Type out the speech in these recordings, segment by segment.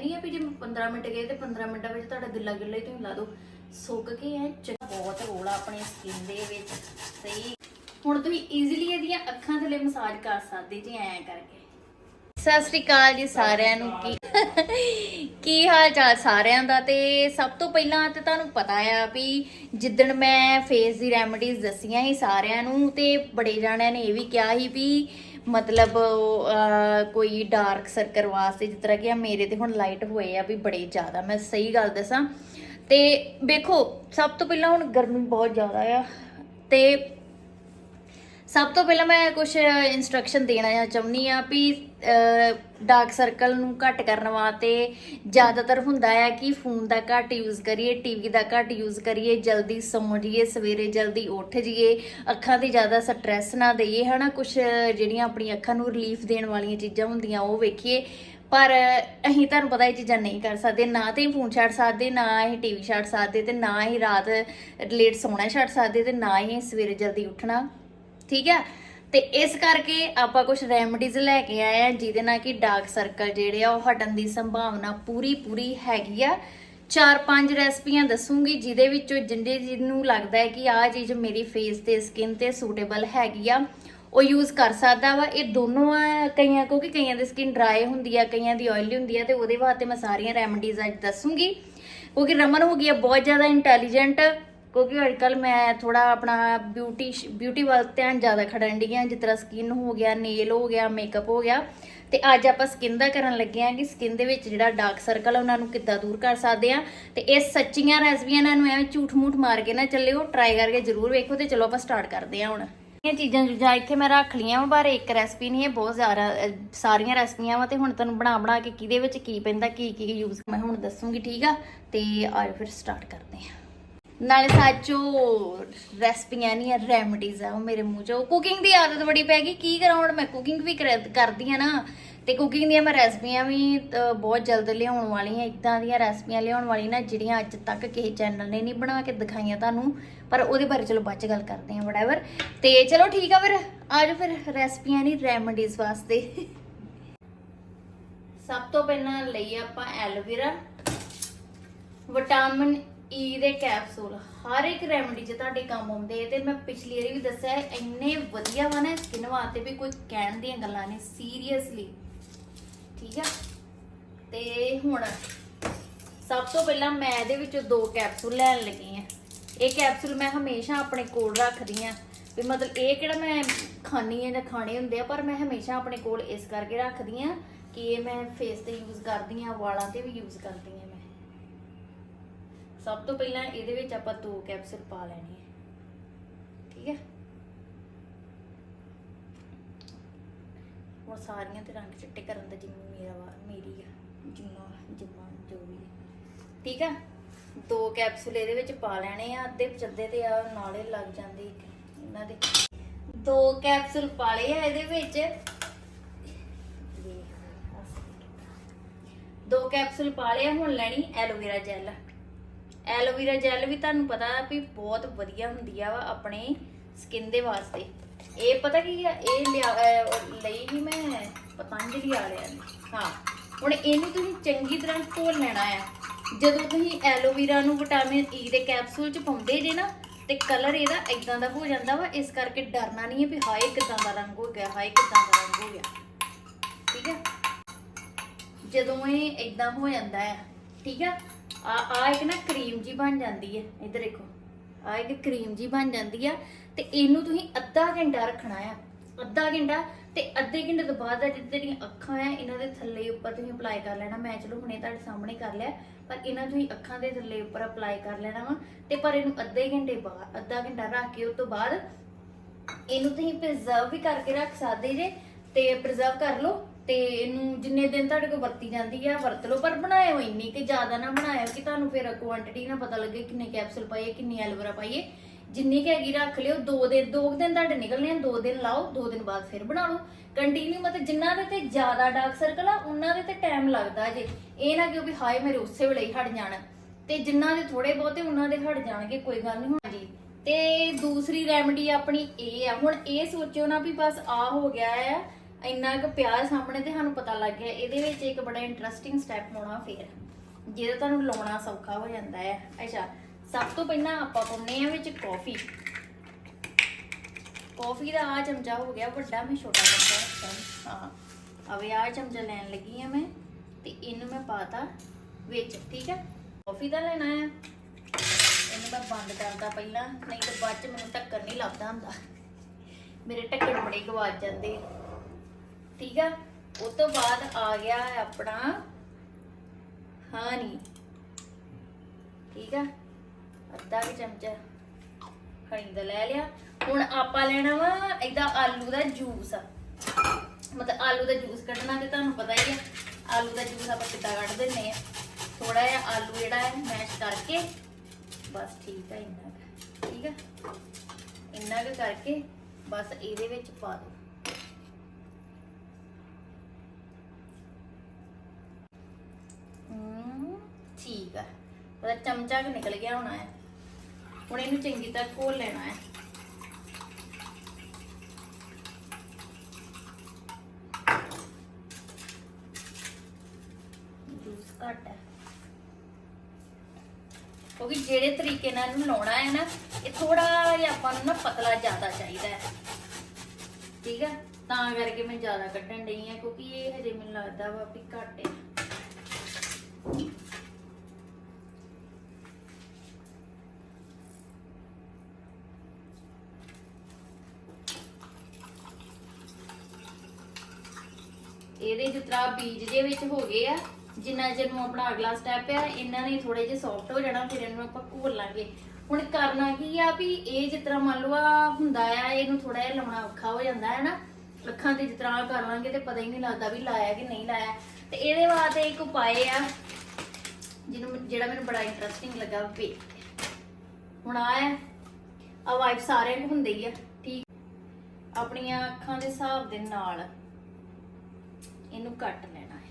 ਨਹੀਂ ਆ ਵੀ ਜੇ 15 ਮਿੰਟ ਗਏ ਤੇ 15 ਮਿੰਟਾਂ ਵਿੱਚ ਤੁਹਾਡਾ ਗਿੱਲਾ ਗਿੱਲਾ ਹੀ ਤੁਸੀਂ ਲਾ ਦਿਓ। ਸੁੱਕ ਕੇ ਐ ਬਹੁਤ ਰੋਲ ਆ ਆਪਣੀ ਸਕਿਨ ਦੇ ਵਿੱਚ। ਸਹੀ। ਹੁਣ ਤੁਸੀਂ ਈਜ਼ੀਲੀ ਇਹਦੀਆਂ ਅੱਖਾਂ ਥੱਲੇ ਮਸਾਜ ਕਰ ਸਕਦੇ ਜੀ ਐਂ ਕਰਕੇ। ਸਤਿ ਸ੍ਰੀ ਅਕਾਲ ਜੀ ਸਾਰਿਆਂ ਨੂੰ। ਕੀ ਕੀ ਹਾਲ ਚਾਲ ਸਾਰਿਆਂ ਦਾ? ਤੇ ਸਭ ਤੋਂ ਪਹਿਲਾਂ ਤੇ ਤੁਹਾਨੂੰ ਪਤਾ ਆ ਵੀ ਜਿੱਦਣ ਮੈਂ ਫੇਸ ਦੀ ਰੈਮਡੀਜ਼ ਦਸੀਆਂ ਸੀ ਸਾਰਿਆਂ ਨੂੰ ਤੇ ਬੜੇ ਜਾਣਿਆਂ ਨੇ ਇਹ ਵੀ ਕਿਹਾ ਸੀ ਵੀ ਮਤਲਬ ਕੋਈ ਡਾਰਕ ਸਰਕਲ ਵਾਸਤੇ, ਜਿਸ ਤਰ੍ਹਾਂ ਕਿ ਆ ਮੇਰੇ ਤੇ ਹੁਣ ਲਾਈਟ ਹੋਏ ਆ ਵੀ ਬੜੇ ਜ਼ਿਆਦਾ, ਮੈਂ ਸਹੀ ਗੱਲ ਦੱਸਾਂ। ਤੇ ਵੇਖੋ, ਸਭ ਤੋਂ ਪਹਿਲਾਂ ਹੁਣ ਗਰਮੀ ਬਹੁਤ ਜ਼ਿਆਦਾ ਆ, ਤੇ ਸਭ ਤੋਂ ਪਹਿਲਾਂ ਮੈਂ ਕੁਝ ਇਨਸਟਰਕਸ਼ਨ ਦੇਣਾ ਚਾਹੁੰਦੀ ਆ ਵੀ ਡਾਰਕ ਸਰਕਲ ਨੂੰ ਘੱਟ ਕਰਨ ਵਾਸਤੇ ਜ਼ਿਆਦਾਤਰ ਹੁੰਦਾ ਆ ਕਿ ਫੋਨ ਦਾ ਘੱਟ ਯੂਜ਼ ਕਰੀਏ ਟੀਵੀ ਦਾ ਘੱਟ ਯੂਜ਼ ਕਰੀਏ, ਜਲਦੀ ਸੌਂ ਜਾਈਏ ਸਵੇਰੇ ਜਲਦੀ ਉੱਠ ਜਾਈਏ ਅੱਖਾਂ ਤੇ ਜ਼ਿਆਦਾ ਸਟ੍ਰੈਸ ਨਾ ਦਈਏ, ਹਨਾ? ਕੁਝ ਜਿਹੜੀਆਂ ਆਪਣੀਆਂ ਅੱਖਾਂ ਨੂੰ ਰਿਲੀਫ ਦੇਣ ਵਾਲੀਆਂ ਚੀਜ਼ਾਂ ਹੁੰਦੀਆਂ, ਉਹ ਵੇਖੀਏ। ਪਰ ਅਸੀਂ ਤੁਹਾਨੂੰ ਪਤਾ ਇਹ ਚੀਜ਼ਾਂ ਨਹੀਂ ਕਰ ਸਕਦੇ, ਨਾ ਤੇ ਫੋਨ ਛੱਡ ਸਕਦੇ, ਨਾ ਹੀ ਟੀਵੀ ਛੱਡ ਸਕਦੇ ਤੇ ਨਾ ਹੀ ਰਾਤ ਲੇਟ ਸੌਣਾ ਛੱਡ ਸਕਦੇ ਤੇ ਨਾ ਹੀ ਸਵੇਰੇ ਜਲਦੀ ਉੱਠਣਾ। ਠੀਕ ਹੈ ਤੇ ਇਸ ਕਰਕੇ ਆਪਾਂ ਕੁਝ ਰੈਮਡੀਜ਼ ਲੈ ਕੇ ਆਏ ਆ, ਜਿਹਦੇ ਨਾਲ ਕਿ ਡਾਰਕ ਸਰਕਲ ਜਿਹੜੇ ਆ ਉਹ ਹਟਣ ਦੀ ਸੰਭਾਵਨਾ ਪੂਰੀ ਪੂਰੀ ਹੈਗੀ ਆ। ਚਾਰ ਪੰਜ ਰੈਸਪੀਆਂ ਦੱਸੂਗੀ, ਜਿਹਦੇ ਵਿੱਚੋਂ ਜਿੰਦੇ ਜਿਹਨੂੰ ਲੱਗਦਾ ਹੈ ਕਿ ਆਹ ਚੀਜ਼ ਮੇਰੀ ਫੇਸ ਤੇ ਸਕਿਨ ਤੇ ਸੂਟੇਬਲ ਹੈਗੀ ਆ, ਉਹ ਯੂਜ਼ ਕਰ ਸਕਦਾ ਵਾ। ਇਹ ਦੋਨੋਂ ਆ, ਕਈਆਂ, ਕਿਉਂਕਿ ਕਈਆਂ ਦੀ ਸਕਿਨ ਡਰਾਈ ਹੁੰਦੀ ਆ, ਕਈਆਂ ਦੀ ਆਇਲੀ ਹੁੰਦੀ ਆ, ਤੇ ਉਹਦੇ ਵਾਸਤੇ ਮੈਂ ਸਾਰੀਆਂ ਰੈਮਡੀਜ਼ ਅੱਜ ਦੱਸੂਗੀ। ਕਿਉਂਕਿ ਰਮਨ ਹੋ ਗਈ ਆ, ਬਹੁਤ ਜ਼ਿਆਦਾ ਇੰਟੈਲੀਜੈਂਟ ਕਿਉਂਕਿ ਅੱਜ ਕੱਲ ਮੈਂ ਥੋੜਾ ਆਪਣਾ ਬਿਊਟੀ ਬਿਊਟੀ ਵੱਲ ਧਿਆਨ ਜ਼ਿਆਦਾ ਖੜਨ ਡਈ ਆ ਜਿਸ ਤਰ੍ਹਾਂ ਸਕਿਨ ਹੋ ਗਿਆ ਨੇਲ ਹੋ ਗਿਆ ਮੇਕਅਪ ਹੋ ਗਿਆ। ਤੇ ਅੱਜ ਆਪਾਂ ਸਕਿਨ ਦਾ ਕਰਨ ਲੱਗੇ ਆ ਕਿ ਸਕਿਨ ਦੇ ਵਿੱਚ ਜਿਹੜਾ ਡਾਰਕ ਸਰਕਲ ਆ, ਉਹਨਾਂ ਨੂੰ ਕਿੱਦਾਂ ਦੂਰ ਕਰ ਸਕਦੇ ਆ ਤੇ ਇਹ ਸੱਚੀਆਂ ਰੈਸਪੀਆਂ ਇਹਨਾਂ ਨੂੰ ਐਵੇਂ ਝੂਠ ਮੂਠ ਮਾਰ ਕੇ ਨਾ ਚੱਲਿਓ ਟਰਾਈ ਕਰਕੇ ਜ਼ਰੂਰ ਵੇਖੋ ਤੇ ਚਲੋ ਆਪਾਂ ਸਟਾਰਟ ਕਰਦੇ ਆ ਹੁਣ। ਇਹ ਚੀਜ਼ਾਂ ਜੁਜਾ ਇੱਥੇ ਮੈਂ ਰੱਖ ਲਈਆਂ ਵਾ, ਪਰ ਇੱਕ ਰੈਸਪੀ ਨਹੀਂ, ਇਹ ਬਹੁਤ ਜ਼ਿਆਦਾ ਸਾਰੀਆਂ ਰੈਸਪੀਆਂ ਵਾ ਤੇ ਹੁਣ ਤੁਹਾਨੂੰ ਬਣਾ ਬਣਾ ਕੇ ਕਿਹਦੇ ਵਿੱਚ ਕੀ ਪੈਂਦਾ ਕੀ ਕੀ ਯੂਜ਼ ਮੈਂ ਹੁਣ ਦੱਸੂਗੀ, ਠੀਕ ਆ? ਤੇ ਆਜੋ ਫਿਰ ਸਟਾਰਟ ਕਰਦੇ ਆ ਨਾਲੇ ਸਾਚੋ ਰੈਸਪੀਆਂ ਨਹੀਂ ਰੈਮਡੀਜ਼ ਆ ਉਹ ਮੇਰੇ ਮੂੰਹ ਚੋਂ। ਕੁਕਿੰਗ ਦੀ ਆਦਤ ਬੜੀ ਪੈ ਗਈ। ਕੀ ਕਰਾਂ ਹੁਣ ਮੈਂ? ਕੁਕਿੰਗ ਵੀ ਕਰ- ਕਰਦੀ ਆ ਨਾ। ਤੇ ਕੁਕਿੰਗ ਦੀਆਂ ਮੈਂ ਰੈਸਪੀਆਂ ਵੀ ਅਹ, ਬਹੁਤ ਜਲਦ ਲਿਆਉਣ ਵਾਲੀਆਂ ਇਦਾਂ ਦੀਆਂ ਰੈਸਪੀਆਂ ਲਿਆਉਣ ਵਾਲੀ ਨਾ ਜਿਹੜੀਆਂ ਅੱਜ ਤੱਕ ਕਿਸੇ ਚੈਨਲ ਨੇ ਨਹੀਂ ਬਣਾ ਕੇ ਦਿਖਾਈਆਂ ਤੁਹਾਨੂੰ ਪਰ ਉਹਦੇ ਬਾਰੇ ਚਲੋ ਬਾਅਦ ਚ ਗੱਲ ਕਰਦੇ ਆ ਵਟਐਵਰ ਤੇ ਚਲੋ ਠੀਕ ਆ ਫਿਰ। ਆਜੋ ਫਿਰ ਰੈਸਪੀਆਂ ਨਹੀਂ ਰੈਮਡੀਜ਼ ਵਾਸਤੇ। ਸਭ ਤੋਂ ਪਹਿਲਾਂ ਲਈ ਆਪਾਂ ਐਲੋਵੇਰਾ ਵਿਟਾਮਿਨ ਈ ਦੇ ਕੈਪਸੂਲ ਹਰ ਇੱਕ ਰੈਮਡੀ 'ਚ ਤੁਹਾਡੇ ਕੰਮ ਆਉਂਦੇ ਤੇ ਮੈਂ ਪਿਛਲੀ ਵਾਰੀ ਵੀ ਦੱਸਿਆ ਇੰਨੇ ਵਧੀਆ ਵਾ ਨਾ ਸਕਿਨ ਵਾਸਤੇ ਵੀ ਕੋਈ ਕਹਿਣ ਦੀਆਂ ਗੱਲਾਂ ਨਹੀਂ ਸੀਰੀਅਸਲੀ ਠੀਕ ਆ? ਤੇ ਹੁਣ ਸਭ ਤੋਂ ਪਹਿਲਾਂ ਮੈਂ ਇਹਦੇ ਵਿੱਚੋਂ ਦੋ ਕੈਪਸੂਲ ਲੈਣ ਲੱਗੀ ਆ। ਇਹ ਕੈਪਸੂਲ ਮੈਂ ਹਮੇਸ਼ਾ ਆਪਣੇ ਕੋਲ ਰੱਖਦੀ ਆ। ਵੀ ਮਤਲਬ ਇਹ ਕਿਹੜਾ ਮੈਂ ਖਾਣੀ ਆ ਜਾਂ ਖਾਣੇ ਹੁੰਦੇ ਆ, ਪਰ ਮੈਂ ਹਮੇਸ਼ਾ ਆਪਣੇ ਕੋਲ ਇਸ ਕਰਕੇ ਰੱਖਦੀ ਆ ਕਿ ਇਹ ਮੈਂ ਫੇਸ ਤੇ ਯੂਜ਼ ਕਰਦੀ ਆ, ਵਾਲਾਂ ਤੇ ਵੀ ਯੂਜ਼ ਕਰਦੀ ਆ। ਸਭ ਤੋਂ ਪਹਿਲਾਂ ਇਹਦੇ ਵਿੱਚ ਆਪਾਂ ਦੋ ਕੈਪਸੂਲ ਪਾ ਲੈਣੇ ਹੈ। ਠੀਕ ਹੈ? ਹੁਣ ਸਾਰੀਆਂ ਤੇ ਰੰਗ ਚਿੱਟੇ ਕਰਨ ਦਾ ਜਿੰਮਾ ਮੇਰਾ ਵਾ ਮੇਰੀ ਆ, ਜਿੰਮਾ ਜਿੰਮਾ ਜੋ ਵੀ ਠੀਕ ਆ ਦੋ ਕੈਪਸੂਲ ਇਹਦੇ ਵਿੱਚ ਪਾ ਲੈਣੇ ਆ, ਅੱਧੇ ਪਚੱਦੇ ਤੇ ਆ, ਨਾਲੇ ਲੱਗ ਜਾਂਦੇ ਇਹਨਾਂ ਦੇ। ਦੋ ਕੈਪਸੂਲ ਪਾ ਲਏ ਆ ਇਹਦੇ ਵਿੱਚ। ਦੋ ਕੈਪਸੂਲ ਪਾ ਲਿਆ ਹੁਣ ਲੈਣੀ aloe vera gel. Aloe vera gel ਵੀ ਤੁਹਾਨੂੰ ਪਤਾ ਵੀ ਬਹੁਤ ਵਧੀਆ ਹੁੰਦੀ ਆ ਵਾ ਆਪਣੇ ਸਕਿਨ ਦੇ ਵਾਸਤੇ। ਇਹ ਪਤਾ ਕੀ ਆ? ਇਹ ਲਿਆ- ਅਹ ਲਈ ਹੀ ਮੈਂ ਪਤੰਜਲੀ ਵਾਲਿਆਂ ਨੇ। ਹਾਂ, ਹੁਣ ਇਹਨੂੰ ਤੁਸੀਂ ਚੰਗੀ ਤਰ੍ਹਾਂ ਘੋਲ ਲੈਣਾ ਆ। ਜਦੋਂ ਤੁਸੀਂ ਐਲੋਵੇਰਾ ਨੂੰ ਵਿਟਾਮਿਨ ਈ ਦੇ ਕੈਪਸੂਲ ਚ ਪਾਉਂਦੇ ਜੇ ਨਾ, ਤੇ ਕਲਰ ਇਹਦਾ ਇਦਾਂ ਦਾ ਹੋ ਜਾਂਦਾ ਵਾ, ਇਸ ਕਰਕੇ ਡਰਨਾ ਨਹੀਂ ਹੈ ਵੀ ਹਾਏ ਕਿਦਾਂ ਦਾ ਰੰਗ ਹੋ ਗਿਆ, ਹਾਏ ਕਿਦਾਂ ਦਾ ਰੰਗ ਹੋ ਗਿਆ। ਠੀਕ ਹੈ ਜਦੋਂ ਇਹ ਇਦਾਂ ਹੋ ਜਾਂਦਾ ਹੈ ਠੀਕ ਆ? ਆ ਆ ਇੱਕ ਨਾ ਕਰੀਮ ਜੀ ਬਣ ਜਾਂਦੀ ਹੈ, ਇੱਧਰ ਦੇਖੋ। ਆ ਇੱਕ ਕਰੀਮ ਜੀ ਬਣ ਜਾਂਦੀ ਆ ਤੇ ਇਹਨੂੰ ਤੁਸੀਂ ਅੱਧਾ ਘੰਟਾ ਰੱਖਣਾ ਆ। ਅੱਧਾ ਘੰਟਾ ਤੇ ਅੱਧੇ ਘੰਟੇ ਤੋਂ ਬਾਅਦ ਜਿਹੜੀਆਂ ਅੱਖਾਂ ਆ, ਇਹਨਾਂ ਦੇ ਥੱਲੇ ਉੱਪਰ ਤੁਸੀਂ ਅਪਲਾਈ ਕਰ ਲੈਣਾ। ਮੈਂ ਚਲੋ ਹੁਣੇ ਤੁਹਾਡੇ ਸਾਹਮਣੇ ਕਰ ਲਿਆ, ਪਰ ਇਹਨਾਂ ਤੁਸੀਂ ਅੱਖਾਂ ਦੇ ਥੱਲੇ ਉੱਪਰ ਅਪਲਾਈ ਕਰ ਲੈਣਾ ਵਾ ਤੇ ਪਰ ਇਹਨੂੰ ਅੱਧੇ ਘੰਟੇ ਬਾਅਦ, ਅੱਧਾ ਘੰਟਾ ਰੱਖ ਕੇ ਉਸ ਤੋਂ ਬਾਅਦ ਇਹਨੂੰ ਤੁਸੀਂ ਪ੍ਰੀਜ਼ਰਵ ਵੀ ਕਰਕੇ ਰੱਖ ਸਕਦੇ ਜੇ ਤੇ ਪ੍ਰੀਜ਼ਰਵ ਕਰ ਲਓ। ਤੇ ਇਹਨੂੰ ਜਿੰਨੇ ਦਿਨ ਤੁਹਾਡੇ ਕੋਲ ਵਰਤੀ ਜਾਂਦੀ ਆ, ਵਰਤ ਲਓ। ਪਰ ਬਣਾਇਓ ਇੰਨੀ ਕਿ ਜ਼ਿਆਦਾ ਨਾ ਬਣਾਇਓ ਕਿ ਤੁਹਾਨੂੰ ਫਿਰ ਕੁਆਂਟੀਟੀ ਨਾ ਪਤਾ ਲੱਗੇ ਕਿੰਨੇ ਕੈਪਸੂਲ ਪਾਈਏ, ਕਿੰਨੀ ਐਲੋਵੇਰਾ ਪਾਈਏ। ਜਿੰਨੀ ਕੁ ਹੈਗੀ ਰੱਖ ਲਿਓ। ਦੋ ਦਿਨ ਦੋ ਦਿਨ ਤੁਹਾਡੇ ਨਿਕਲਣੇ ਆ, ਦੋ ਦਿਨ ਲਾਓ, ਦੋ ਦਿਨ ਬਾਅਦ ਫਿਰ ਬਣਾ ਲਓ। ਕੰਟੀਨਿਊ ਮਤਲਬ ਜਿਨ੍ਹਾਂ ਦੇ ਤੇ ਜ਼ਿਆਦਾ ਡਾਰਕ ਸਰਕਲ ਆ, ਉਹਨਾਂ ਦੇ ਤੇ ਟਾਈਮ ਲੱਗਦਾ ਜੇ। ਇਹ ਨਾ ਕਿ ਵੀ ਹਾਏ, ਮੇਰੇ ਉਸੇ ਵੇਲੇ ਹੀ ਹਟ ਜਾਣ। ਤੇ ਜਿਨ੍ਹਾਂ ਦੇ ਥੋੜੇ ਬਹੁਤੇ, ਉਹਨਾਂ ਦੇ ਹਟ ਜਾਣਗੇ, ਕੋਈ ਗੱਲ ਨਹੀਂ। ਹਾਂਜੀ ਤੇ ਦੂਸਰੀ ਰੈਮਡੀ ਆਪਣੀ ਇਹ ਆ। ਹੁਣ ਇਹ ਸੋਚਿਓ ਨਾ ਵੀ ਬਸ ਆ ਹੋ ਗਿਆ ਆ। ਇੰਨਾ ਕੁ ਪਿਆਰ ਸਾਹਮਣੇ ਤੇ ਸਾਨੂੰ ਪਤਾ ਲੱਗ ਗਿਆ, ਇਹਦੇ ਵਿੱਚ ਇੱਕ ਬੜਾ ਇੰਟਰਸਟਿੰਗ ਸਟੈਪ ਹੋਣਾ ਫੇਰ। ਜਿਹਦਾ ਤੁਹਾਨੂੰ ਲਾਉਣਾ ਸੌਖਾ ਹੋ ਜਾਂਦਾ ਹੈ। ਅੱਛਾ, ਸਭ ਤੋਂ ਪਹਿਲਾਂ ਆਪਾਂ ਪਾਉਂਦੇ ਆ ਵਿੱਚ ਕਾਫੀ ਕਾਫੀ ਦਾ ਆ ਚਮਚਾ ਹੋ ਗਿਆ ਵੱਡਾ, ਮੈਂ ਛੋਟਾ ਚਮਚਾ ਰੱਖਿਆ ਹਾਂ, ਅਵੇ ਆ ਚਮਚਾ ਲੈਣ ਲੱਗੀ ਆ ਮੈਂ, ਤੇ ਇਹਨੂੰ ਮੈਂ ਪਾਤਾ ਵਿੱਚ, ਠੀਕ ਹੈ? ਕਾਫੀ ਦਾ ਲੈਣਾ ਹੈ। ਇਹਨੂੰ ਮੈਂ ਬੰਦ ਕਰਦਾ ਪਹਿਲਾਂ, ਨਹੀਂ ਤਾਂ ਬਾਅਦ ਚ ਮੈਨੂੰ ਢੱਕਣ ਨਹੀਂ ਲੱਭਦਾ ਹੁੰਦਾ। ਮੇਰੇ ਢੱਕਣ ਬੜੇ ਗਵਾਚ ਜਾਂਦੇ। ਠੀਕ ਆ? ਉਸ ਤੋਂ ਬਾਅਦ ਆ ਗਿਆ ਆਪਣਾ ਹਾਨੀ ਠੀਕ ਆ? ਅੱਧਾ ਕੁ ਚਮਚਾ ਹਣੀ ਦਾ ਲੈ ਲਿਆ। ਹੁਣ ਆਪਾਂ ਲੈਣਾ ਵਾ ਇਹਦਾ ਆਲੂ ਦਾ ਜੂਸ। ਮਤਲਬ ਆਲੂ ਦਾ ਜੂਸ ਕੱਢਣਾ ਤੇ ਤੁਹਾਨੂੰ ਪਤਾ ਹੀ ਹੈ ਆਲੂ ਦਾ ਜੂਸ ਆਪਾਂ ਕਿੱਦਾਂ ਕੱਢ ਦਿੰਨੇ ਆ। ਥੋੜਾ ਜਿਹਾ ਆਲੂ ਜਿਹੜਾ ਹੈ ਮੈਸ਼ ਕਰਕੇ। ਬਸ ਠੀਕ ਆ ਇੰਨਾ ਕੁ, ਠੀਕ ਆ? ਇੰਨਾ ਕੁ ਕਰਕੇ ਬਸ ਇਹਦੇ ਵਿੱਚ ਪਾ ਦਿਓ ਹਮ, ਠੀਕ ਆ। ਉਹਦਾ ਚਮਚਾ ਕਿ ਨਿਕਲ ਗਿਆ ਹੋਣਾ ਹੈ। ਹੁਣ ਇਹਨੂੰ ਚੰਗੀ ਤਰ੍ਹਾਂ ਘੋਲ ਲੈਣਾ ਹੈ। ਜੂਸ ਘੱਟ ਹੈ। ਕਿਉਂਕਿ ਜਿਹੜੇ ਤਰੀਕੇ ਨਾਲ ਇਹਨੂੰ ਲਾਉਣਾ ਹੈ ਨਾ, ਇਹ ਥੋੜਾ ਜਿਹਾ ਆਪਾਂ ਨੂੰ ਨਾ ਪਤਲਾ ਜ਼ਿਆਦਾ ਚਾਹੀਦਾ ਹੈ। ਠੀਕ ਹੈ? ਤਾਂ ਕਰਕੇ ਮੈਂ ਜ਼ਿਆਦਾ ਕੱਢਣ ਡਈ ਆ ਕਿਉਂਕਿ ਇਹ ਹਜੇ ਮੈਨੂੰ ਲੱਗਦਾ ਵਾ ਵੀ ਘੱਟ ਹੈ। ਇਹਦੇ ਜਿਸ ਤਰ੍ਹਾਂ ਬੀਜ ਜੇ ਵਿੱਚ ਹੋ ਗਏ ਆ, ਜਿੰਨਾ ਚਿਰ ਨੂੰ ਆਪਣਾ ਅਗਲਾ ਸਟੈਪ ਆ, ਇਹਨਾਂ ਨੇ ਥੋੜੇ ਜਿਹਾ ਸੌਫਟ ਹੋ ਜਾਣਾ, ਫਿਰ ਇਹਨੂੰ ਆਪਾਂ ਘੋਲ ਲਾਂਗੇ। ਹੁਣ ਕਰਨਾ ਕੀ ਆ ਵੀ ਇਹ ਜਿਸ ਤਰ੍ਹਾਂ ਮੰਨ ਲਓ ਆ ਹੁੰਦਾ ਆ, ਇਹਨੂੰ ਥੋੜਾ ਜਿਹਾ ਲਾਉਣਾ ਔਖਾ ਹੋ ਜਾਂਦਾ ਹੈ ਨਾ, ਅੱਖਾਂ ਤੇ ਜਿਸ ਤਰ੍ਹਾਂ ਕਰ ਲਾਂਗੇ ਤੇ ਪਤਾ ਹੀ ਨਹੀਂ ਲੱਗਦਾ ਵੀ ਲਾਇਆ ਕਿ ਨਹੀਂ ਲਾਇਆ। ਤੇ ਇਹਦੇ ਵਾਸਤੇ ਇੱਕ ਉਪਾਏ ਆ, ਜਿਹਨੂੰ ਜਿਹੜਾ ਮੈਨੂੰ ਬੜਾ ਇੰਟਰਸਟਿੰਗ ਲੱਗਾ, ਵੇ। ਹੁਣ ਆ ਹੈ ਆ ਵਾਈਪ ਸਾਰਿਆਂ ਨੂੰ ਹੁੰਦੇ ਆ, ਠੀਕ। ਆਪਣੀਆਂ ਅੱਖਾਂ ਦੇ ਹਿਸਾਬ ਦੇ ਨਾਲ। ਇਹਨੂੰ ਕੱਟ ਲੈਣਾ ਹੈ।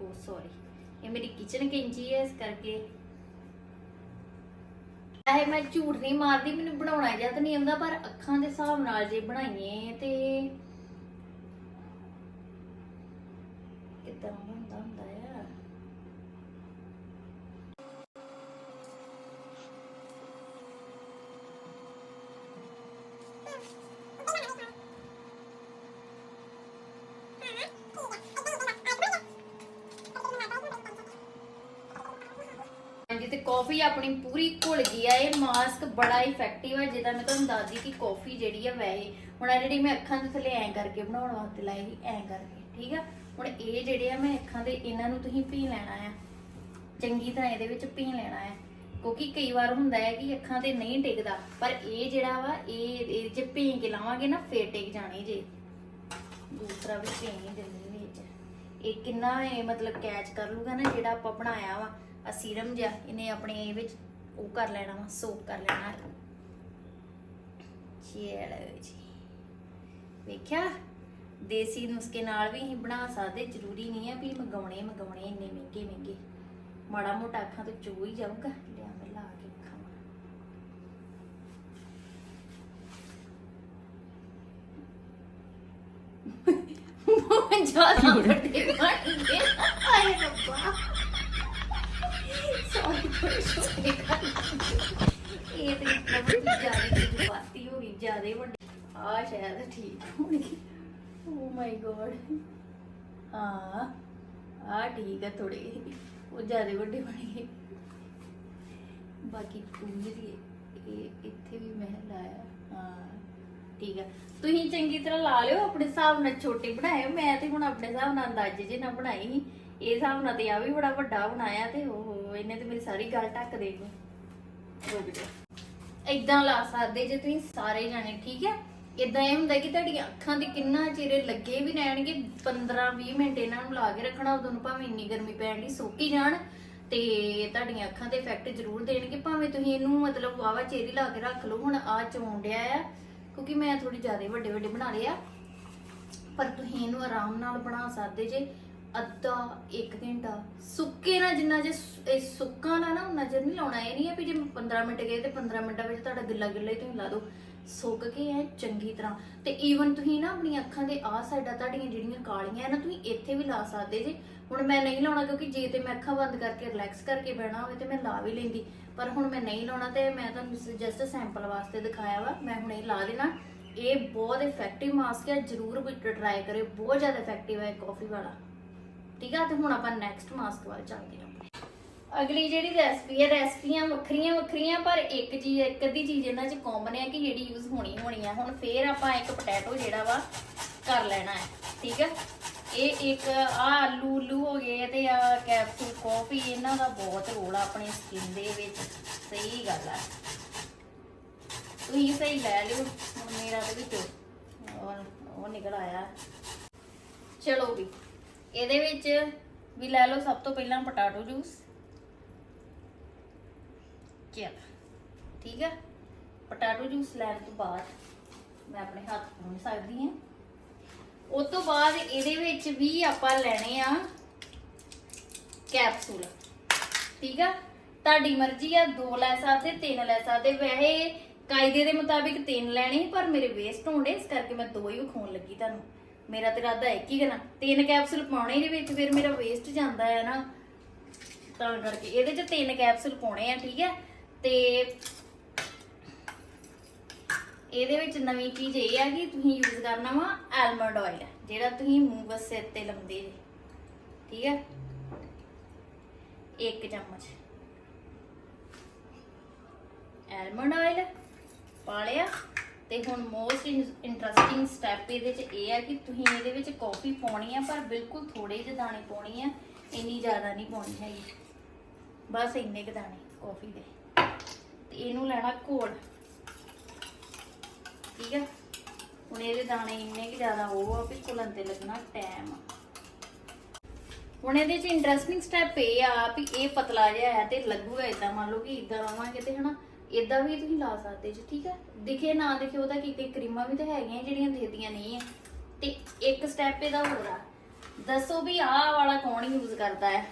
oh, ਉਹ ਸੌਰੀ ਇਹ ਮੇਰੀ ਕਿਚਨ ਕੈਂਚੀ ਹੈ, ਇਸ ਕਰਕੇ। ਇਹ ਮੈਂ ਝੂਠ ਨਹੀਂ ਮਾਰਦੀ, ਮੈਨੂੰ ਬਣਾਉਣਾ ਜਦ ਨਹੀਂ ਆਉਂਦਾ, ਪਰ ਅੱਖਾਂ ਦੇ ਹਿਸਾਬ ਨਾਲ ਜੇ ਬਣਾਈਏ ਤੇ ਕਿੱਦਾਂ ਬਣਦਾ ਹੁੰਦਾ ਆ ਹਾਂਜੀ ਤੇ ਕਾਫੀ ਆਪਣੀ ਪੂਰੀ ਘੁਲ ਗਈ ਆ, ਇਹ ਮਾਸਕ ਬੜਾ ਇਫੈਕਟਿਵ ਹੈ ਜਿੱਦਾਂ ਮੈਂ ਤੁਹਾਨੂੰ ਦੱਸਦੀ ਕਿ ਕਾਫੀ ਜਿਹੜੀ ਆ ਵੈਸੇ, ਹੁਣ ਆ ਜਿਹੜੀ ਮੈਂ ਅੱਖਾਂ ਦੇ ਥੱਲੇ ਐਂ ਕਰਕੇ ਬਣਾਉਣ ਵਾਸਤੇ ਲਾਈ ਸੀ, ਐਂ ਕਰਕੇ, ਠੀਕ ਆ? ਹੁਣ ਇਹ ਜਿਹੜੇ ਆ ਮੈਂ ਅੱਖਾਂ ਦੇ, ਇਹਨਾਂ ਨੂੰ ਤੁਸੀਂ ਪੀ ਲੈਣਾ ਆ। ਚੰਗੀ ਤਰ੍ਹਾਂ ਇਹਦੇ ਵਿੱਚ ਪੀ ਲੈਣਾ ਆ। ਕਿਉਂਕਿ ਕਈ ਵਾਰ ਹੁੰਦਾ ਹੈ ਕਿ ਅੱਖਾਂ ਤੇ ਨਹੀਂ ਟਿਕਦਾ, ਪਰ ਇਹ ਜਿਹੜਾ ਵਾ, ਇਹ ਇਹ ਜੇ ਪੀ ਕੇ ਲਾਵਾਂਗੇ ਨਾ, ਫੇਰ ਟਿਕ ਜਾਣੇ ਜੇ। ਦੂਸਰਾ ਵੀ ਪੀ ਨਹੀਂ ਦਿੰਦੀ। ਇਹ ਕਿੰਨਾ ਇਹ ਮਤਲਬ ਕੈਚ ਕਰ ਲੂਗਾ ਨਾ ਜਿਹੜਾ ਆਪਾਂ ਬਣਾਇਆ ਵਾ ਆ ਸੀਰਮ ਜਿਹਾ, ਇਹਨੇ ਆਪਣੇ ਇਹ ਵਿੱਚ ਉਹ ਕਰ ਲੈਣਾ ਵਾ ਸੋਪ ਕਰ ਲੈਣਾ ਚਲੋ ਜੀ। ਵੇਖਿਆ? ਦੇਸੀ ਨੁਸਖੇ ਨਾਲ ਵੀ ਅਸੀਂ ਬਣਾ ਸਕਦੇ, ਜ਼ਰੂਰੀ ਨਹੀਂ ਆ ਵੀ ਮੰਗਾਉਣੇ ਮੰਗਾਉਣੇ ਇੰਨੇ ਮਹਿੰਗੇ ਮਹਿੰਗੇ ਮਾੜਾ ਮੋਟਾ ਅੱਖਾਂ ਤੋਂ ਚੋ ਹੀ ਜਾਊਗਾ। ਲਿਆ ਮੈਂ ਲਾ ਕੇ ਖਾਵਾਂ ਬਹੁਤ ਜ਼ਿਆਦਾ ਵੱਡੇ ਬਣ ਗਏ ਆਏ ਰੱਬਾ ਸੌਰੀ ਥੋੜੇ ਛੋਟੇ ਕਰ ਇਹ ਤੇ ਇਤਨਾ ਵੱਡੀ ਜ਼ਿਆਦਾ ਜਜ਼ਬਾਤੀ ਹੋ ਗਈ ਜ਼ਿਆਦਾ ਵੱਡੀ ਆ ਸ਼ਾਇਦ ਠੀਕ ਹੋਣਗੇ ਓ ਮਾਈ ਗੋਡ ਹਾਂ ਆ ਠੀਕ ਹੈ ਥੋੜੇ ਉਹ ਜ਼ਿਆਦਾ ਵੱਡੇ ਬਣ ਗਏ ਬਾਕੀ ਕੁੰਝ ਦੀ ਇਹ ਇੱਥੇ ਵੀ ਮੈਂ ਲਾਇਆ ਹਾਂ ਠੀਕ ਹੈ ਤੁਸੀਂ ਚੰਗੀ ਤਰ੍ਹਾਂ ਲਾ ਲਿਓ, ਆਪਣੇ ਹਿਸਾਬ ਨਾਲ ਛੋਟੇ ਬਣਾਇਓ। ਮੈਂ ਤੇ ਹੁਣ ਆਪਣੇ ਹਿਸਾਬ ਨਾਲ ਅੰਦਾਜ਼ੇ ਜੇ ਨਾ ਬਣਾਈ ਸੀ। ਇਹ ਹਿਸਾਬ ਨਾਲ ਤੇ ਆ ਵੀ ਬੜਾ ਵੱਡਾ ਬਣਾਇਆ ਤੇ ਉਹ ਇਹਨੇ ਤੇ ਮੇਰੀ ਸਾਰੀ ਗੱਲ ਢੱਕ ਦੇਣੀ ਰੁਕ ਜਾ ਇਦਾਂ ਲਾ ਸਕਦੇ ਜੇ ਤੁਸੀਂ ਸਾਰੇ ਜਾਣੇ, ਠੀਕ ਹੈ ਇਦਾਂ ਇਹ ਹੁੰਦਾ ਕਿ ਤੁਹਾਡੀਆਂ ਅੱਖਾਂ ਤੇ ਕਿੰਨਾ ਚਿਰ ਲੱਗੇ ਵੀ ਰਹਿਣਗੇ 15-20 ਮਿੰਟ ਇਹਨਾਂ ਨੂੰ ਲਾ ਕੇ ਰੱਖਣਾ, ਉਦੋਂ ਨੂੰ ਭਾਵੇਂ ਇੰਨੀ ਗਰਮੀ ਪੈਣ ਦੀ ਸੋਕੀ ਜਾਣ ਤੇ ਤੁਹਾਡੀਆਂ ਅੱਖਾਂ ਤੇ ਇਫੈਕਟ ਜ਼ਰੂਰ ਦੇਣਗੇ। ਭਾਵੇਂ ਤੁਸੀਂ ਇਹਨੂੰ ਮਤਲਬ ਵਾਵਾ ਚੇਰੀ ਲਾ ਕੇ ਰੱਖ ਲਓ, ਹੁਣ ਆ ਚੋਣ ਡਿਆ ਆ। ਕਿਉਂਕਿ ਮੈਂ ਥੋੜੀ ਜ਼ਿਆਦਾ ਵੱਡੇ ਵੱਡੇ ਬਣਾ ਲਏ ਆ। ਪਰ ਤੁਸੀਂ ਇਹਨੂੰ ਆਰਾਮ ਨਾਲ ਬਣਾ ਸਕਦੇ ਜੇ। ਅੱਧਾ 1 ਘੰਟਾ। ਸੁੱਕੇ ਨਾ ਜਿੰਨਾ ਜੇ ਇਹ ਸੁੱਕਾ ਨਾ ਨਾ ਨਜ਼ਰ ਨਹੀਂ ਲਾਉਣਾ। ਇਹ ਨਹੀਂ ਹੈ ਵੀ ਜੇ 15 ਮਿੰਟ ਗਏ ਤੇ 15 ਮਿੰਟਾਂ ਵਿੱਚ ਤੁਹਾਡਾ ਗਿੱਲਾ ਗਿੱਲਾ ਹੀ ਤੁਸੀਂ ਲਾ ਦਿਓ ਸੁੱਕ ਕੇ ਐ ਚੰਗੀ ਤਰ੍ਹਾਂ। ਤੇ ਈਵਨ ਤੁਸੀਂ ਨਾ ਆਪਣੀਆਂ ਅੱਖਾਂ ਦੇ ਆਹ ਸਾਈਡਾਂ ਤੁਹਾਡੀਆਂ ਜਿਹੜੀਆਂ ਕਾਲੀਆਂ ਐ ਨਾ, ਤੁਸੀਂ ਇੱਥੇ ਵੀ ਲਾ ਸਕਦੇ ਜੇ। ਹੁਣ ਮੈਂ ਨਹੀਂ ਲਾਉਣਾ ਕਿਉਂਕਿ ਜੇ ਤੇ ਮੈਂ ਅੱਖਾਂ ਬੰਦ ਕਰਕੇ ਰਿਲੈਕਸ ਕਰਕੇ ਬਹਿਣਾ ਹੋਵੇ ਤੇ ਮੈਂ ਲਾ ਵੀ ਲੈਂਦੀ। ਪਰ ਹੁਣ ਮੈਂ ਨਹੀਂ ਲਾਉਣਾ ਤੇ ਮੈਂ ਤੁਹਾਨੂੰ ਜਸਟ ਸੈਂਪਲ ਵਾਸਤੇ ਦਿਖਾਇਆ ਵਾ। ਮੈਂ ਹੁਣ ਇਹ ਲਾ ਦੇਣਾ। ਇਹ ਬਹੁਤ ਇਫੈਕਟਿਵ ਮਾਸਕ ਹੈ ਜਰੂਰ ਵੀ ਟਰਾਈ ਕਰਿਓ। ਬਹੁਤ ਜ਼ਿਆਦਾ ਇਫੈਕਟਿਵ ਹੈ ਕਾਫੀ ਵਾਲਾ। ਠੀਕ ਆ? ਤੇ ਹੁਣ ਆਪਾਂ ਨੈਕਸਟ ਮਾਸਕ ਵੱਲ ਚੱਲਦੇ ਹਾਂ। ਅਗਲੀ ਜਿਹੜੀ ਰੈਸਪੀ ਹੈ ਰੈਸਪੀਆਂ ਵੱਖਰੀਆਂ ਵੱਖਰੀਆਂ, ਪਰ ਇੱਕ ਚੀਜ਼ ਇੱਕ ਅੱਧੀ ਚੀਜ਼ ਇਹਨਾਂ 'ਚ ਕਾਮਨ ਹੈ ਕਿ ਜਿਹੜੀ ਯੂਜ਼ ਹੋਣੀ ਹੋਣੀ ਹੈ ਹੁਣ ਫੇਰ ਆਪਾਂ ਇੱਕ ਪੋਟੈਟੋ ਜਿਹੜਾ ਵਾ, ਕਰ ਲੈਣਾ ਹੈ। ਠੀਕ ਹੈ ਇਹ ਇੱਕ ਆ ਆਲੂ ਉਲੂ ਹੋ ਗਏ ਤੇ ਆ ਕੈਪਸੂਲ ਕਾਫੀ ਇਹਨਾਂ ਦਾ ਬਹੁਤ ਰੋਲ ਆ ਆਪਣੀ ਸਕਿਨ ਦੇ ਵਿੱਚ। ਸਹੀ ਗੱਲ ਹੈ ਤੁਸੀਂ ਸਹੀ ਲੈ ਲਿਓ, ਹੁਣ ਮੇਰਾ ਤੇ ਵਿੱਚੋਂ ਉਹ ਉਹ ਨਿਕਲ ਆਇਆ। ਚਲੋ ਵੀ, ਇਹਦੇ ਵਿੱਚ ਵੀ ਲੈ ਲਓ ਸਭ ਤੋਂ ਪਹਿਲਾਂ ਪਟਾਟੋ ਜੂਸ ਚਲ, ਠੀਕ ਆ। ਪਟਾਟੋ ਜੂਸ ਲੈਣ ਤੋਂ ਬਾਅਦ ਮੈਂ ਆਪਣੇ ਹੱਥ ਧੋ ਸਕਦੀ ਹਾਂ। ਉਸ ਤੋਂ ਬਾਅਦ ਇਹਦੇ ਵਿੱਚ ਵੀ ਆਪਾਂ ਲੈਣੇ ਆ ਕੈਪਸੂਲ। ਠੀਕ ਆ? ਤੁਹਾਡੀ ਮਰਜ਼ੀ ਆ, ਦੋ ਲੈ ਸਕਦੇ, ਤਿੰਨ ਲੈ ਸਕਦੇ। ਵੈਸੇ ਕਾਇਦੇ ਦੇ ਮੁਤਾਬਿਕ ਤਿੰਨ ਲੈਣੇ, ਪਰ ਮੇਰੇ ਵੇਸਟ ਹੋਣ ਹੋਣਦੇ ਇਸ ਕਰਕੇ ਮੈਂ ਦੋ ਹੀ ਵਿਖਾਉਣ ਲੱਗੀ ਤੁਹਾਨੂੰ। ਮੇਰਾ ਤੇ ਇਰਾਦਾ ਇੱਕ ਹੀ ਕਰਨਾ। ਤਿੰਨ ਕੈਪਸੂਲ ਪਾਉਣੇ ਇਹਦੇ ਵਿੱਚ, ਫਿਰ ਮੇਰਾ ਵੇਸਟ ਜਾਂਦਾ ਹੈ ਨਾ। ਤਾਂ ਕਰਕੇ ਇਹਦੇ ਚ ਤਿੰਨ ਕੈਪਸੂਲ ਪਾਉਣੇ ਆ, ਠੀਕ ਹੈ ਤੇ ਇਹਦੇ ਵਿੱਚ ਨਵੀਂ ਚੀਜ਼ ਇਹ ਆ ਕਿ ਤੁਸੀਂ ਯੂਜ਼ ਕਰਨਾ ਵਾ ਐਲਮੰਡ ਆਇਲ ਜਿਹੜਾ ਤੁਸੀਂ ਮੂੰਹ ਬਸ ਸਿਰ ਤੇ ਲਾਉਂਦੇ ਜੀ, ਠੀਕ ਹੈ ਇੱਕ ਚਮਚ ਐਲਮੰਡ ਆਇਲ ਪਾ ਲਿਆ ਤੇ ਹੁਣ ਮੋਸਟ ਇੰਟਰਸਟਿੰਗ ਸਟੈਪ ਇਹਦੇ ਵਿੱਚ ਇਹ ਹੈ ਕਿ ਤੁਸੀਂ ਇਹਦੇ ਵਿੱਚ ਕਾਫੀ ਪਾਉਣੀ ਆ, ਪਰ ਬਿਲਕੁਲ ਥੋੜੇ ਜਿਹੇ ਦਾਣੇ ਪਾਉਣੀ ਆ, ਇੰਨੀ ਜ਼ਿਆਦਾ ਨਹੀਂ ਪਾਉਣੀ ਹੈਗੀ। ਬਸ ਇੰਨੇ ਕੁ ਦਾਣੇ ਕਾਫੀ ਦੇ। ਤੇ ਇਹਨੂੰ ਲੈਣਾ ਘੋਲ। ਠੀਕ ਆ? ਹੁਣ ਇਹਦੇ ਦਾਣੇ ਇੰਨੇ ਕਿ ਜ਼ਿਆਦਾ ਉਹ ਆ ਵੀ ਘੁਲਣ ਤੇ ਲੱਗਣਾ ਟਾਈਮ ਹੁਣ ਇਹਦੇ ਚ ਇੰਟਰਸਟਿੰਗ ਸਟੈਪ ਇਹ ਆ ਵੀ ਇਹ ਪਤਲਾ ਜਿਹਾ ਹੈ ਤੇ ਲੱਗੂਗਾ ਇਦਾਂ ਮੰਨ ਲਓ ਕਿ ਇਦਾਂ ਲਾਵਾਂਗੇ ਤੇ ਹਨਾ ਇਦਾਂ ਵੀ ਤੁਸੀਂ ਲਾ ਸਕਦੇ ਜੀ, ਠੀਕ ਹੈ ਦਿਖੇ ਨਾ ਦਿਖੇ, ਉਹਦਾ ਕੀ ਕੀ ਕਰੀਮਾਂ ਵੀ ਤਾਂ ਹੈਗੀਆਂ ਜਿਹੜੀਆਂ ਦਿਖਦੀਆਂ ਨਹੀਂ ਆ। ਤੇ ਇੱਕ ਸਟੈਪ ਇਹਦਾ ਹੋਰ ਆ। ਦੱਸੋ ਵੀ ਆਹ ਵਾਲਾ ਕੌਣ ਯੂਜ਼ ਕਰਦਾ ਹੈ?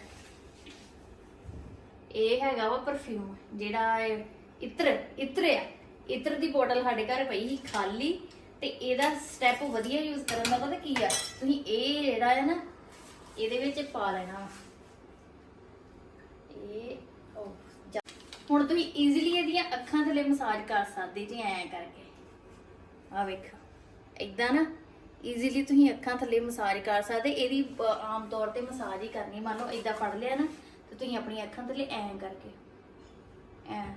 ਇਹ ਹੈਗਾ ਵਾ ਪਰਫਿਊਮ ਜਿਹੜਾ ਇਹ ਇਤਰ ਇਤਰ ਆ ਇਤਰ ਦੀ ਬੋਟਲ ਸਾਡੇ ਘਰ ਪਈ ਸੀ ਖਾਲੀ ਤੇ ਇਹਦਾ ਸਟੈਪ ਵਧੀਆ ਯੂਜ਼ ਕਰਨ ਦਾ ਪਤਾ ਕੀ ਆ? ਤੁਸੀਂ ਇਹ ਜਿਹੜਾ ਆ ਨਾ, ਇਹਦੇ ਵਿੱਚ ਪਾ ਲੈਣਾ। ਵਾ। ਇਹ ਹੁਣ ਤੁਸੀਂ ਈਜ਼ੀਲੀ ਇਹਦੀਆਂ ਅੱਖਾਂ ਥੱਲੇ ਮਸਾਜ ਕਰ ਸਕਦੇ ਜੀ ਐਂ ਕਰਕੇ। ਆ ਵੇਖ। ਇਦਾਂ ਨਾ ਈਜ਼ੀਲੀ ਤੁਸੀਂ ਅੱਖਾਂ ਥੱਲੇ ਮਸਾਜ ਕਰ ਸਕਦੇ, ਇਹਦੀ ਆਮ ਤੌਰ ਤੇ ਮਸਾਜ ਹੀ ਕਰਨੀ। ਮੰਨ ਲਓ ਇਦਾਂ ਫੜ ਲਿਆ ਨਾ, ਤੇ ਤੁਸੀਂ ਆਪਣੀਆਂ ਅੱਖਾਂ ਥੱਲੇ ਐਂ ਕਰਕੇ। ਐਂ।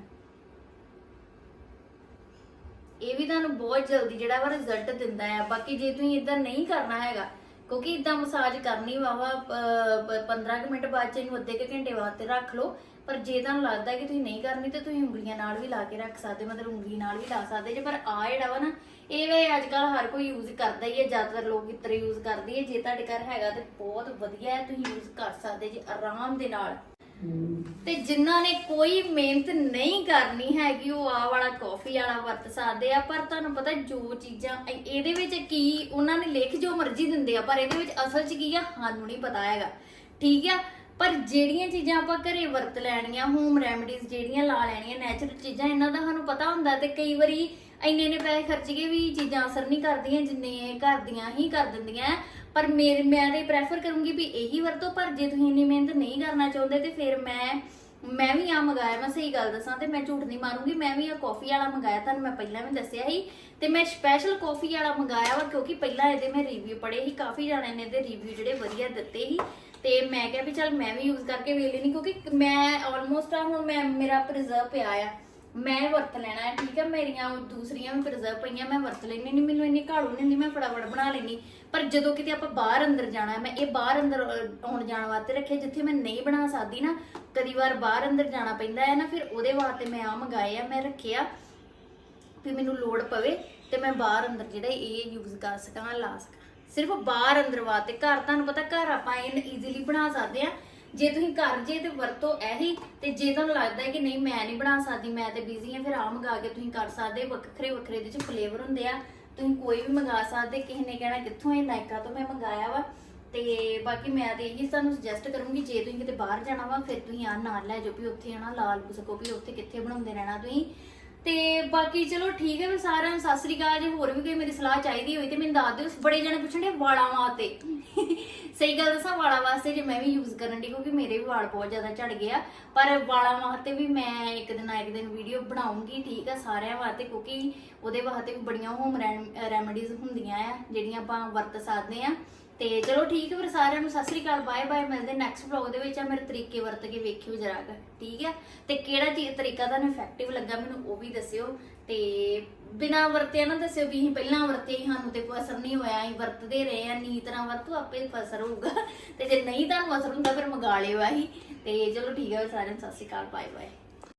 ਇਹ ਵੀ ਤੁਹਾਨੂੰ ਬਹੁਤ ਜਲਦੀ ਜਿਹੜਾ ਵਾ ਰਿਜ਼ਲਟ ਦਿੰਦਾ ਹੈ ਬਾਕੀ ਜੇ ਤੁਸੀਂ ਇਦਾਂ ਨਹੀਂ ਕਰਨਾ ਹੈਗਾ, ਕਿਉਂਕਿ ਇਦਾਂ ਮਸਾਜ ਕਰਨੀ ਵਾਵਾ 15 ਮਿੰਟ ਬਾਅਦ ਚ ਇਹਨੂੰ ਅੱਧੇ ਘੰਟੇ ਵਾਸਤੇ ਰੱਖ ਲਓ। ਪਰ ਜੇ ਤੁਹਾਨੂੰ ਲੱਗਦਾ ਕਿ ਤੁਸੀਂ ਨਹੀਂ ਕਰਨੀ, ਤੇ ਤੁਸੀਂ ਉਂਗਲੀਆਂ ਨਾਲ ਵੀ ਲਾ ਕੇ ਰੱਖ ਸਕਦੇ ਮਤਲਬ ਉਂਗਲੀ ਨਾਲ ਵੀ ਲਾ ਸਕਦੇ ਜੇ। ਪਰ ਆ ਜਿਹੜਾ ਵਾ ਨਾ, ਇਹ ਵੇ ਅੱਜ ਕੱਲ ਹਰ ਕੋਈ ਯੂਜ਼ ਕਰਦਾ ਹੀ ਹੈ ਜ਼ਿਆਦਾਤਰ ਲੋਕ ਇਤਰੇ ਯੂਜ਼ ਕਰਦੇ ਹੈ ਜੇ ਤੁਹਾਡੇ ਘਰ ਹੈਗਾ ਤੇ ਬਹੁਤ ਵਧੀਆ ਹੈ, ਤੁਸੀਂ ਯੂਜ਼ ਕਰ ਸਕਦੇ ਜੀ ਆਰਾਮ ਦੇ ਨਾਲ। ਤੇ ਜਿਨ੍ਹਾਂ ਨੇ ਕੋਈ ਮਿਹਨਤ ਨਹੀਂ ਕਰਨੀ ਹੈਗੀ, ਉਹ ਆ ਵਾਲਾ ਕਾਫੀ ਵਾਲਾ ਵਰਤ ਸਕਦੇ ਆ, ਪਰ ਤੁਹਾਨੂੰ ਪਤਾ ਜੋ ਚੀਜ਼ਾਂ, ਇਹ- ਇਹਦੇ ਵਿੱਚ ਕੀ, ਉਹਨਾਂ ਨੇ ਲਿਖ ਜੋ ਮਰਜ਼ੀ ਦਿੰਦੇ ਆ, ਪਰ ਇਹਦੇ ਵਿੱਚ ਅਸਲ 'ਚ ਕੀ ਆ, ਸਾਨੂੰ ਨਹੀਂ ਪਤਾ ਹੈਗਾ। ਠੀਕ ਆ? ਪਰ ਜਿਹੜੀਆਂ ਚੀਜ਼ਾਂ ਆਪਾਂ ਘਰੇ ਵਰਤ ਲੈਣੀਆਂ ਹੋਮ ਰੈਮਡੀਜ਼ ਜਿਹੜੀਆਂ ਲਾ ਲੈਣੀਆਂ ਨੈਚੁਰਲ ਚੀਜ਼ਾਂ, ਇਹਨਾਂ ਦਾ ਸਾਨੂੰ ਪਤਾ ਹੁੰਦਾ ਤੇ ਕਈ ਵਾਰੀ ਇੰਨੇ ਇੰਨੇ ਪੈਸੇ ਖਰਚ ਕੇ ਵੀ ਚੀਜ਼ਾਂ ਅਸਰ ਨਹੀਂ ਕਰਦੀਆਂ, ਜਿੰਨੇ ਇਹ ਘਰ ਦੀਆਂ ਹੀ ਕਰ ਦਿੰਦੀਆਂ। ਪਰ ਮੇਰੇ, ਮੈਂ ਤੇ ਪ੍ਰੈਫਰ ਕਰੂੰਗੀ ਵੀ ਇਹੀ ਵਰਤੋ, ਪਰ ਜੇ ਤੁਸੀਂ ਇੰਨੀ ਮਿਹਨਤ ਨਹੀਂ ਕਰਨਾ ਚਾਹੁੰਦੇ ਤੇ ਫਿਰ ਮੈਂ ਮੈਂ ਵੀ ਆ ਮੰਗਾਇਆ, ਮੈਂ ਸਹੀ ਗੱਲ ਦੱਸਾਂ ਤੇ ਮੈਂ ਝੂਠ ਨਹੀਂ ਮਾਰੂੰਗੀ, ਮੈਂ ਵੀ ਆ ਕਾਫੀ ਵਾਲਾ ਮੰਗਾਇਆ, ਤੁਹਾਨੂੰ ਮੈਂ ਪਹਿਲਾਂ ਵੀ ਦੱਸਿਆ ਸੀ। ਤੇ ਮੈਂ ਸਪੈਸ਼ਲ ਕਾਫੀ ਵਾਲਾ ਮੰਗਾਇਆ ਵਾ, ਕਿਉਂਕਿ ਪਹਿਲਾਂ ਇਹਦੇ ਮੈਂ ਰਿਵਿਊ ਪੜ੍ਹੇ ਸੀ, ਕਾਫੀ ਜਾਣਿਆਂ ਨੇ ਇਹਦੇ ਰਿਵਿਊ ਜਿਹੜੇ ਵਧੀਆ ਦਿੱਤੇ ਸੀ। ਤੇ ਮੈਂ ਕਿਹਾ ਵੀ ਚੱਲ ਮੈਂ ਵੀ ਯੂਜ਼ ਕਰਕੇ ਵੇਖ ਲੈਣੀ ਕਿਉਂਕਿ ਮੈਂ ਆਲਮੋਸਟ ਆ ਹੁਣ ਮੈਂ, ਮੇਰਾ ਪ੍ਰੀਜ਼ਰਵ ਪਿਆ ਆ। ਮੈਂ ਵਰਤ ਲੈਣਾ ਹੈ ਠੀਕ ਹੈ? ਮੇਰੀਆਂ ਉਹ ਦੂਸਰੀਆਂ ਵੀ ਪ੍ਰੀਜ਼ਰਵ ਪਈਆਂ ਮੈਂ ਵਰਤ ਲੈਣੀ ਨਹੀਂ ਮੈਨੂੰ ਇੰਨੀ ਘਾੜੂ ਨਹੀਂ ਹੁੰਦੀ ਮੈਂ ਫਟਾਫਟ ਬਣਾ ਲੈਣੀ ਪਰ ਜਦੋਂ ਕਿਤੇ ਆਪਾਂ ਬਾਹਰ ਅੰਦਰ ਜਾਣਾ ਹੈ, ਮੈਂ ਇਹ ਬਾਹਰ ਅੰਦਰ ਅਹ, ਆਉਣ ਜਾਣ ਵਾਸਤੇ ਰੱਖਿਆ ਜਿੱਥੇ ਮੈਂ ਨਹੀਂ ਬਣਾ ਸਕਦੀ ਨਾ ਕਦੀ ਵਾਰ ਬਾਹਰ ਅੰਦਰ ਜਾਣਾ ਪੈਂਦਾ ਹੈ ਨਾ ਫਿਰ ਉਹਦੇ ਵਾਸਤੇ ਮੈਂ ਆ ਮੰਗਾਏ ਆ ਮੈਂ ਰੱਖਿਆ। ਵੀ ਮੈਨੂੰ ਲੋੜ ਪਵੇ ਤੇ ਮੈਂ ਬਾਹਰ ਅੰਦਰ ਜਿਹੜਾ ਇਹ ਯੂਜ਼ ਕਰ ਸਕਾਂ ਲਾ ਸਕਾਂ। ਸਿਰਫ ਬਾਹਰ ਅੰਦਰ ਵਾਸਤੇ ਘਰ ਤੁਹਾਨੂੰ ਪਤਾ ਘਰ ਆਪਾਂ ਇਹ ਈਜ਼ੀਲੀ ਬਣਾ ਸਕਦੇ ਆ ਜੇ ਤੁਸੀਂ ਘਰ ਜੇ ਤੇ ਵਰਤੋ ਇਹੀ, ਤੇ ਜੇ ਤੁਹਾਨੂੰ ਲੱਗਦਾ ਹੈ ਕਿ ਨਹੀਂ ਮੈਂ ਨਹੀਂ ਬਣਾ ਸਕਦੀ, ਮੈਂ ਤੇ ਬਿਜ਼ੀ ਆ ਫਿਰ ਆ ਮੰਗਾ ਕੇ ਤੁਸੀਂ ਕਰ ਸਕਦੇ ਵੱਖਰੇ ਵੱਖਰੇ ਦੇ ਚ ਫਲੇਵਰ ਹੁੰਦੇ ਆ। ਤੁਸੀਂ ਕੋਈ ਵੀ ਮੰਗਾ ਸਕਦੇ, ਕਿਸੇ ਨੇ ਕਹਿਣਾ ਕਿੱਥੋਂ ਇਹ ਨਾਇਕਾ ਤੋਂ ਮੈਂ ਮੰਗਾਇਆ ਵਾ। ਤੇ ਬਾਕੀ ਮੈਂ ਤੇ ਇਹੀ ਤੁਹਾਨੂੰ ਸੁਜੈਸਟ ਕਰੂੰਗੀ, ਜੇ ਤੁਸੀਂ ਕਿਤੇ ਬਾਹਰ ਜਾਣਾ ਵਾ, ਫਿਰ ਤੁਸੀਂ ਆ ਨਾਲ ਲੈ ਜਾਓ ਵੀ ਉੱਥੇ ਹਨਾ ਲਾਲ ਸਕੋ ਵੀ ਉੱਥੇ ਕਿੱਥੇ ਬਣਾਉਂਦੇ ਰਹਿਣਾ ਤੁਸੀਂ। ਤੇ ਬਾਕੀ ਚਲੋ ਠੀਕ ਹੈ ਵੀ ਸਾਰਿਆਂ ਨੂੰ ਸਤਿ ਸ੍ਰੀ ਅਕਾਲ, ਜੇ ਹੋਰ ਵੀ ਕੋਈ ਮੇਰੀ ਸਲਾਹ ਚਾਹੀਦੀ ਹੋਈ ਤੇ ਮੈਨੂੰ ਦੱਸ ਦਿਓ ਬੜੇ ਜਣੇ ਪੁੱਛਣਦੇ ਵਾਲਾਂ ਵਾਸਤੇ। ਸਹੀ ਗੱਲ ਦੱਸਾਂ, ਵਾਲਾਂ ਵਾਸਤੇ ਜੇ ਮੈਂ ਵੀ ਯੂਜ਼ ਕਰਨ ਦੀ ਕਿਉਂਕਿ ਮੇਰੇ ਵੀ ਵਾਲ ਬਹੁਤ ਜ਼ਿਆਦਾ ਝੜ ਗਏ ਆ। ਪਰ ਵਾਲਾਂ ਵਾਸਤੇ ਵੀ ਮੈਂ ਇੱਕ ਦਿਨ ਨਾ ਇੱਕ ਦਿਨ ਵੀਡੀਓ ਬਣਾਉਂਗੀ, ਠੀਕ ਆ ਸਾਰਿਆਂ ਵਾਸਤੇ, ਕਿਉਂਕਿ ਉਹਦੇ ਵਾਸਤੇ ਵੀ ਬੜੀਆਂ ਹੋਮ ਰੈਮਡੀਜ਼ ਹੁੰਦੀਆਂ ਆ, ਜਿਹੜੀਆਂ ਆਪਾਂ ਵਰਤ ਸਕਦੇ ਆ। ਤੇ ਚਲੋ ਠੀਕ ਹੈ ਫਿਰ ਸਾਰਿਆਂ ਨੂੰ ਸਤਿ ਸ੍ਰੀ ਅਕਾਲ ਬਾਏ ਬਾਏ ਮਿਲਦੇ ਨੈਕਸਟ ਵਲੌਗ ਦੇ ਵਿੱਚ ਆ ਮੇਰੇ ਤਰੀਕੇ ਵਰਤ ਕੇ ਵੇਖਿਓ ਜਰਾ ਕੁ, ਠੀਕ ਹੈ ਤੇ ਕਿਹੜਾ ਚੀਜ਼ ਤਰੀਕਾ ਤੁਹਾਨੂੰ ਇਫੈਕਟਿਵ ਲੱਗਾ ਮੈਨੂੰ ਉਹ ਵੀ ਦੱਸਿਓ ਤੇ ਬਿਨਾ ਵਰਤਿਆ ਨਾ ਦੱਸਿਓ ਵੀ ਅਸੀਂ ਪਹਿਲਾਂ ਵਰਤੇ ਹੀ ਸਾਨੂੰ ਤੇ ਕੋਈ ਅਸਰ ਨਹੀਂ ਹੋਇਆ ਅਸੀਂ ਵਰਤਦੇ ਰਹੇ ਆ ਨੀ ਤਰ੍ਹਾਂ ਵਰਤੋ ਆਪੇ ਅਸਰ ਹੋਊਗਾ। ਤੇ ਜੇ ਨਹੀਂ ਤੁਹਾਨੂੰ ਅਸਰ ਹੁੰਦਾ ਫਿਰ ਮੰਗਾ ਲਿਓ ਆਹੀ। ਤੇ ਚਲੋ ਠੀਕ ਹੈ ਫਿਰ ਸਾਰਿਆਂ ਨੂੰ ਸਤਿ ਸ੍ਰੀ ਅਕਾਲ ਬਾਏ ਬਾਏ